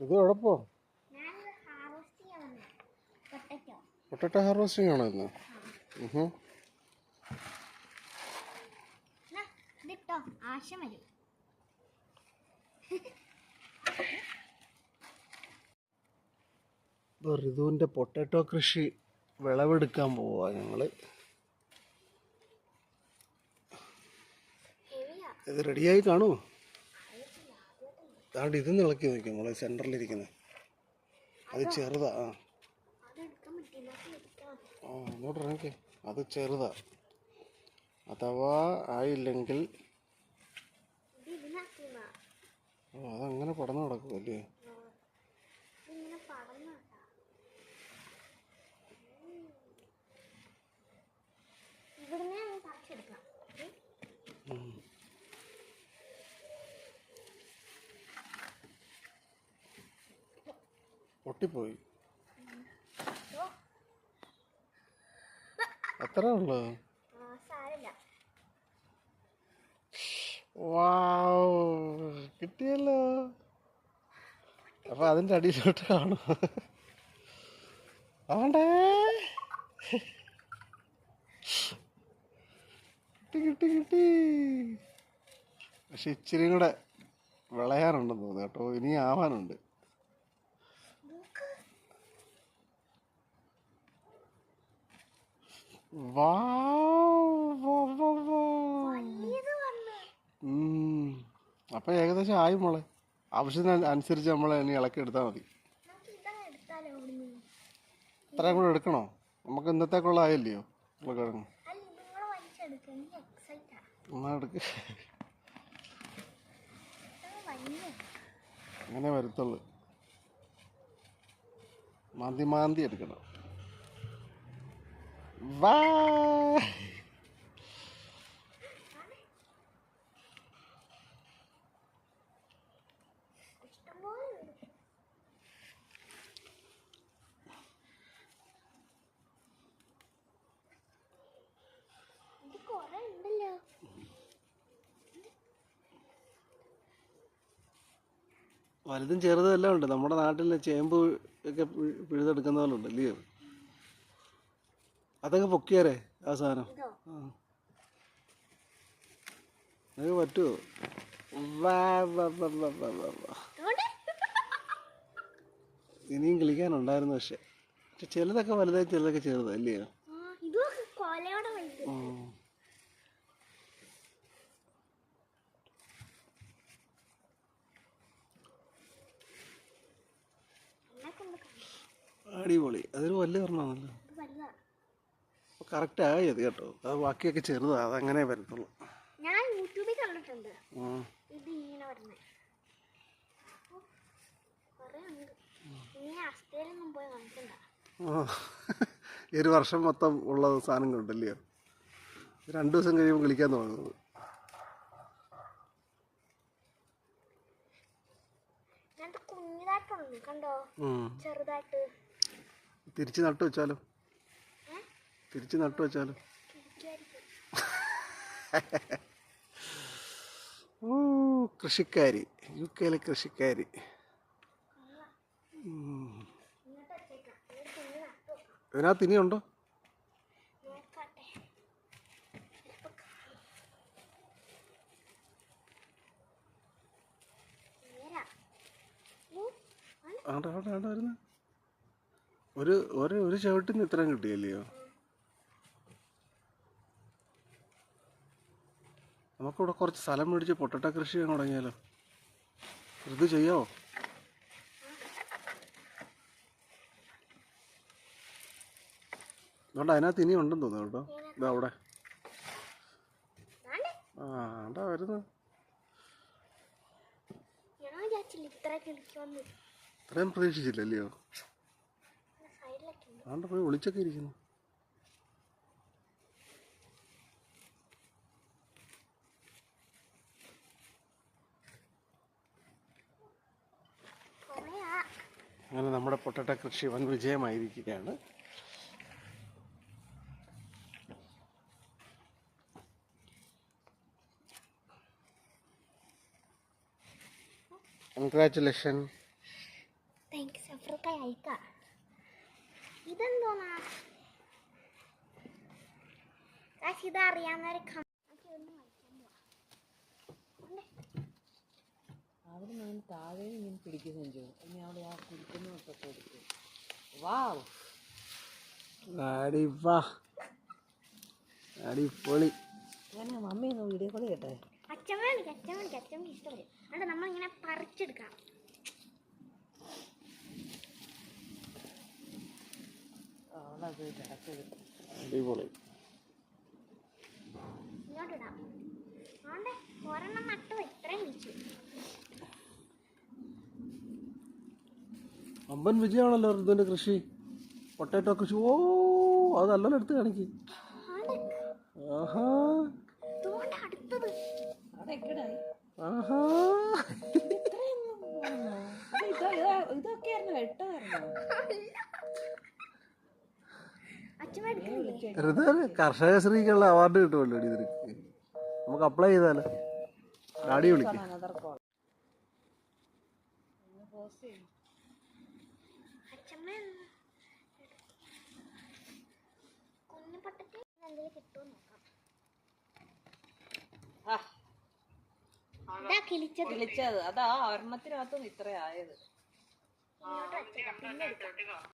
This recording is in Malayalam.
ഇത് എവിടെപ്പോ? പൊട്ടറ്റോ. ഹാർവസ്റ്റിംഗ് ആണോ ഇന്ന്. ഇതിട്ടോ ആശം വരും. ഋതുവിന്റെ പൊട്ടറ്റോ കൃഷി വിളവെടുക്കാൻ പോവാ ഞങ്ങൾ ഇത് റെഡിയായി കാണുമോ താണ്ട് ഇത് ഇളക്കി നോക്കി നമ്മളെ സെന്ററിലിരിക്കുന്നത് അത് ചെറുതാ ആ. ആ ഇങ്ങോട്ട് ഇറങ്ങിക്കേ അത് ചെറുതാ. അഥവാ ആയില്ലെങ്കിൽ ഓ അതങ്ങനെ പടന്നു കിടക്കുമല്ലേ ഇവിടുന്ന് പറിച്ചെടുക്കാം പൊട്ടിപ്പോയി. അത്ര ഉള്ളു. കിട്ടിയല്ലോ. അപ്പൊ അതിന്റെ അടിയിലോട്ട് കാണും. ആണ്ടേ. കിട്ടി കിട്ടി കിട്ടി. പക്ഷെ ഇച്ചിരി കൂടെ വിളയാറുണ്ടെന്ന് തോന്നുന്നു കേട്ടോ. ഇനി ആവാനുണ്ട് വാവ്, വാവ്, വാവ്, വാവ്. ഇത് വന്ന് ഉം. അപ്പൊ ഏകദേശം ആയി മോളെ. ആവശ്യത്തിന് അനുസരിച്ച് നമ്മളെ ഇനി ഇളക്കി എടുത്താൽ മതി. ഇത്രയും കൂടെ എടുക്കണോ? നമുക്ക് ഇന്നത്തേക്കുള്ള ആയില്ലയോ? ഉരുളക്കിഴങ്ങ് എന്നാ എടുക്ക്. അങ്ങനെ വരത്തുള്ളു. മാന്തി മാന്തി എടുക്കണം. ഉണ്ടല്ലോ വലുതും ചെറുതും എല്ലാം ഉണ്ട്. നമ്മുടെ നാട്ടിൽ ചേമ്പ് ഒക്കെ പിഴുതെടുക്കുന്ന പോലെ ഉണ്ട് അല്ലയോ അതൊക്കെ പൊക്കിയാരേ ആ സാധനം. ആ. അത് പറ്റുമോ ഇനിയും കളിക്കാനുണ്ടായിരുന്നു പക്ഷെ. പക്ഷെ ചിലതൊക്കെ വലുതായി ചിലതൊക്കെ ചെറുതാ അല്ലയോ. അടിപൊളി. അതൊരു വലിയ അപ്പോൾ കറക്റ്റ് ആയത് കേട്ടോ. അത് ബാക്കിയൊക്കെ ചെറുതാ അതങ്ങനെ വരത്തുള്ളൂ. ഞാൻ യൂട്യൂബിൽ കണ്ടിട്ടുണ്ട്. ഇത് ഇങ്ങനെ ഒരു വർഷം മൊത്തം ഉള്ള സാധനം കൊണ്ടല്ലയോ? രണ്ടു ദിവസം കഴിയുമ്പോൾ കളിക്കാൻ തുടങ്ങുന്നത് തിരിച്ച് നട്ടു വെച്ചാലോ? തിരിച്ച് നട്ടു വെച്ചാലോ? ഓ കൃഷിക്കാരി. യു കെയിലെ കൃഷിക്കാരി. അതിനാ ആണ്. ആണ്ട ആണ്ട ആണ്ട വരുന്ന. ഒരു ഒരു ഒരു ചവിട്ടിന് ഇത്രയും കിട്ടിയല്ലയോ? നമുക്കിവിടെ കുറച്ച് സ്ഥലം മേടിച്ച് പൊട്ടട്ട കൃഷി ചെയ്യാൻ തുടങ്ങിയാലോ? ഇത് ചെയ്യാവോ? അതുകൊണ്ട് അതിനകത്ത് ഇനി ഉണ്ടെന്ന് തോന്നുന്നു കേട്ടോ. ഇതാ അവിടെ. ആ ആണ്ടാ വരുന്നു. ഇത്രയും പ്രതീക്ഷിച്ചില്ലല്ലയോ? ആണ്ട് പോയി ഒളിച്ചൊക്കെ ഇരിക്കുന്നു. അങ്ങനെ നമ്മുടെ പൊട്ടട്ട കൃഷി വൻ വിജയമായിരിക്കുകയാണ്. കൺഗ്രാറ്റുലേഷൻ ഇതെന്തോന്നാ? ഇതറിയാവുന്ന ഒരു അവിടെ ഞാൻ താഴെ ഇങ്ങനെ പിടിക്കുകയും ചെയ്യും ഇനി അവിടെ ആ കുടിക്കുന്നതൊക്കെ കൊടുക്കും വാവ് ആടി വാ. ആടി പൊളി. മമ്മി ഒന്ന് വീഡിയോ കോൾ കേട്ടെ അച്ഛമ്മ വിളിക്ക് അച്ഛമ്മ വിളിക്ക് അച്ഛമ്മക്ക് ഇഷ്ടപ്പെടും അതുകൊണ്ട് നമ്മളിങ്ങനെ പറിച്ചെടുക്കാം. അടിപൊളി ഇങ്ങോട്ടിടാം അതുകൊണ്ട് ഒരെണ്ണം നട്ടു ഇത്രയും വിളിച്ചു അമ്പൻ വിജയമാണല്ലോ ഋതുവിന്റെ കൃഷി. പൊട്ടാറ്റോ കൃഷി. ഓ അത് നല്ലോണം എടുത്ത് കാണിക്ക്. ആഹാ. കർഷക ശ്രീക്കുള്ള അവാർഡ് കിട്ടുമല്ലോ ഇതിന്. നമുക്ക് അപ്ലൈ ചെയ്താലോ? ഡാഡി വിളിക്കും അനദർ കോൾ പോസ്റ്റ് ചെയ്യും അച്ഛമ്മ കുഞ്ഞു എന്തെങ്കിലും കിട്ടുമോ നോക്കാം ഇതാ കിളിച്ചത്. വിളിച്ചത് അതാ ഒരെണ്ണത്തിനകത്തും ഇത്ര ആയത് ഇങ്ങോട്ട് വെച്ചേക്കാം. പിന്നെ എടുക്കാം.